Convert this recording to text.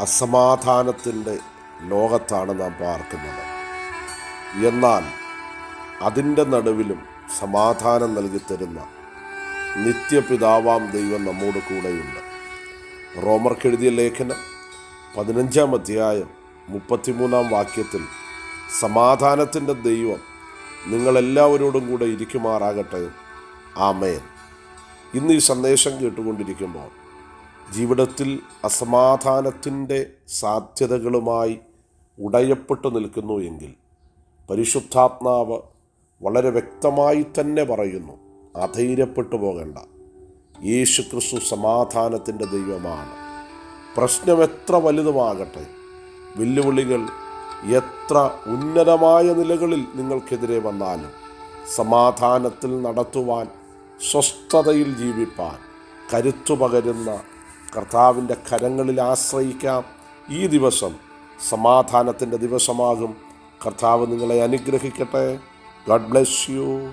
അസമാധാനത്തിന്റെ ലോകത്താണ് നാം പാർക്കുന്നത്. എന്നാൽ അതിന്റെ നടുവിലും സമാധാനം നൽകിത്തരുന്ന നിത്യപിതാവാം ദൈവം നമ്മോട് കൂടെയുണ്ട്. റോമർക്കെഴുതിയ ലേഖനം പതിനഞ്ചാം അധ്യായം മുപ്പത്തിമൂന്നാം വാക്യത്തിൽ സമാധാനത്തിന്റെ ദൈവം നിങ്ങളെല്ലാവരോടും കൂടെ ഇരിക്കുമാറാകട്ടെ. ആമേൻ. ഇന്ന് ഈ സന്ദേശം കേട്ടുകൊണ്ടിരിക്കുമ്പോൾ ജീവിതത്തിൽ അസമാധാനത്തിന്റെ സാധ്യതകളുമായി ഉടയപ്പെട്ടു നിൽക്കുന്നു എങ്കിൽ പരിശുദ്ധാത്മാവ് വളരെ വ്യക്തമായി തന്നെ പറയുന്നു അധൈര്യപ്പെട്ടു പോകണ്ട. യേശു ക്രിസ്തു സമാധാനത്തിന്റെ ദൈവമാണ്. പ്രശ്നം എത്ര വലുതുമാകട്ടെ വെല്ലുവിളികൾ എത്ര ഉന്നതമായ നിലകളിൽ നിങ്ങൾക്കെതിരെ വന്നാലും സമാധാനത്തിൽ നടത്തുവാൻ സ്വസ്ഥതയിൽ ജീവിപ്പാൻ കരുത്തു പകരുന്ന കർത്താവിന്റെ കരങ്ങളിൽ ആശ്രയിക്കാം. ഈ ദിവസം സമാധാനത്തിന്റെ ദിവസമാകും. കർത്താവ് നിങ്ങളെ അനുഗ്രഹിക്കട്ടെ. Garh bless you